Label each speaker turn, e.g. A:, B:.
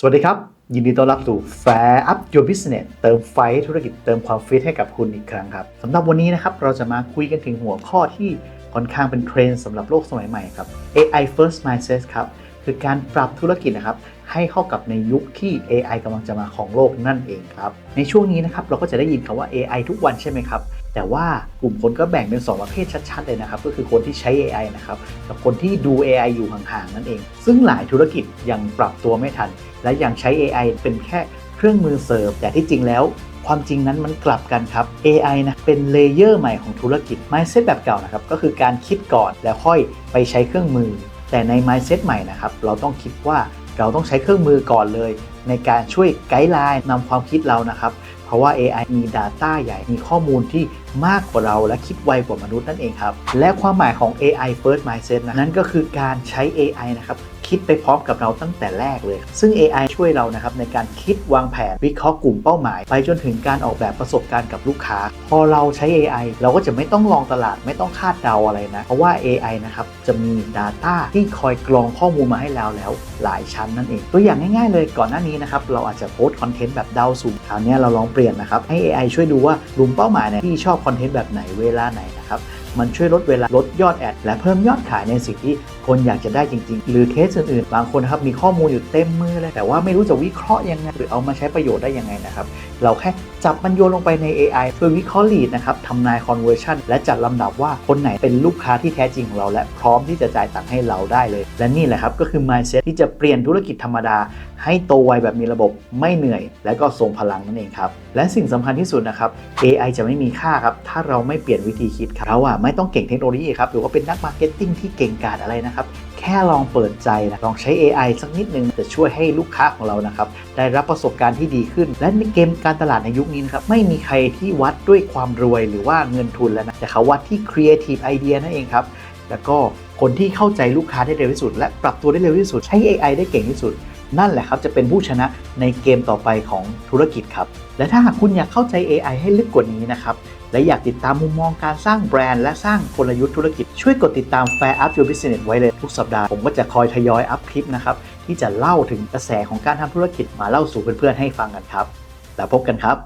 A: สวัสดีครับ ยินดีต้อนรับสู่ Fair Up Your Business เติมไฟธุรกิจเติมความฟิตให้กับคุณอีกครั้งครับสำหรับวันนี้นะครับเราจะมาคุยกันถึงหัวข้อที่ค่อนข้างเป็นเทรนด์สำหรับโลกสมัยใหม่ครับ AI First Mindset ครับ คือการปรับธุรกิจนะครับ ให้เข้ากับในยุคที่ AI กำลังจะมาของโลกนั่นเองครับ ในช่วงนี้นะครับเราก็จะได้ยินคำว่า AI ทุกวันใช่ไหมครับ แต่ว่ากลุ่มคนก็แบ่งเป็น 2 ประเภทชัด ๆ เลยนะครับ ก็คือคนที่ใช้ AI นะครับกับคนที่ดู AI อยู่ห่างๆนั่นเอง ซึ่งหลายธุรกิจยังปรับตัวไม่ทัน และยังใช้ AI เป็นแค่เครื่องมือเสริมแต่ที่จริงแล้วความจริงนั้นมันกลับกันครับ AI นะเป็นเลเยอร์ใหม่ของธุรกิจ mindset แบบเก่านะครับก็คือการคิดก่อนแล้วค่อยไปใช้เครื่องมือ แต่ใน mindset ใหม่นะครับเราต้องคิดว่า เราต้องใช้เครื่องมือก่อนเลย ในการช่วยไกด์ไลน์นำความคิดเรานะครับ เพราะว่า AI มี Data ใหญ่มีข้อมูลที่มากกว่าเราและคิดไวกว่ามนุษย์นั่นเองครับ และความหมายของ AI First Mindset นะนั่นก็คือการใช้ AI นะครับ คิดไปพร้อมกับเราตั้งแต่แรกเลย ซึ่ง AI ช่วยเรานะครับในการคิดวางแผนวิเคราะห์กลุ่มเป้าหมาย ไปจนถึงการออกแบบประสบการณ์กับลูกค้า พอเราใช้ AI เราก็จะไม่ต้องลองตลาดไม่ต้องคาดเดาอะไรนะ เพราะว่า AI นะครับจะมี Data ที่คอยกรองข้อมูลมาให้เราแล้วหลายชั้นนั่นเอง ตัวอย่างง่ายๆเลยก่อนหน้านี้นะครับเราอาจจะโพสต์คอนเทนต์แบบเดาสุ่มคราวนี้เราลองเปลี่ยนนะครับให้ AI ช่วยดูว่ากลุ่มเป้าหมายเนี่ยที่ชอบคอนเทนต์แบบไหนเวลาไหนนะครับมันช่วยลดเวลาลดยอดแอด และเพิ่มยอดขายในสิ่งที่คนอยากจะได้จริง ๆ หรือเคสอื่นๆ บางคนนะครับมีข้อมูลอยู่เต็มมือเลยแต่ว่าไม่รู้จะวิเคราะห์ยังไงหรือเอามาใช้ประโยชน์ได้ยังไงนะครับ เราแค่จับมันโยนลงไปใน AI เพื่อวิเคราะห์ลีดนะครับทำนาย conversion และจัดลำดับว่าคนไหนเป็นลูกค้าที่แท้จริงของเรา และพร้อมที่จะจ่ายตังค์ให้เราได้เลย และนี่แหละครับก็คือ mindset ที่จะเปลี่ยนธุรกิจธรรมดา ให้โตไวแบบมีระบบไม่เหนื่อย และก็ทรงพลังนั่นเองครับและสิ่งสำคัญที่สุดนะครับ AI จะไม่มีค่าครับถ้าเราไม่เปลี่ยนวิธีคิดเราอะไม่ต้องเก่งเทคโนโลยีครับหรือว่าเป็นนักมาร์เก็ตติ้งที่เก่งกาจอะไรนะครับ แค่ลองเปิดใจนะลองใช้ AI สักนิดนึงจะช่วยให้ลูกค้าของเรานะครับได้รับประสบการณ์ที่ดีขึ้น และในเกมการตลาดในยุคนี้นะครับไม่มีใครที่วัดด้วยความรวยหรือว่าเงินทุนแล้วนะแต่เขาวัดที่ Creative Idea นั่นเองครับแล้วก็คนที่เข้าใจลูกค้าได้เร็วที่สุด และปรับตัวได้เร็วที่สุดใช้ AI ได้เก่งที่สุด นั่นแหละครับจะเป็นผู้ชนะในเกมต่อไปของธุรกิจครับ และถ้าหากคุณอยากเข้าใจ AI ให้ลึกกว่านี้นะครับ และอยากติดตามมุมมองการสร้างแบรนด์และสร้างกลยุทธ์ธุรกิจ ช่วยกดติดตาม Fair Up Your Business ไว้เลยทุกสัปดาห์ ผมก็จะคอยทยอยอัพคลิปนะครับ ที่จะเล่าถึงกระแสของการทำธุรกิจมาเล่าสู่เพื่อนๆให้ฟังกันครับ แล้วพบกันครับ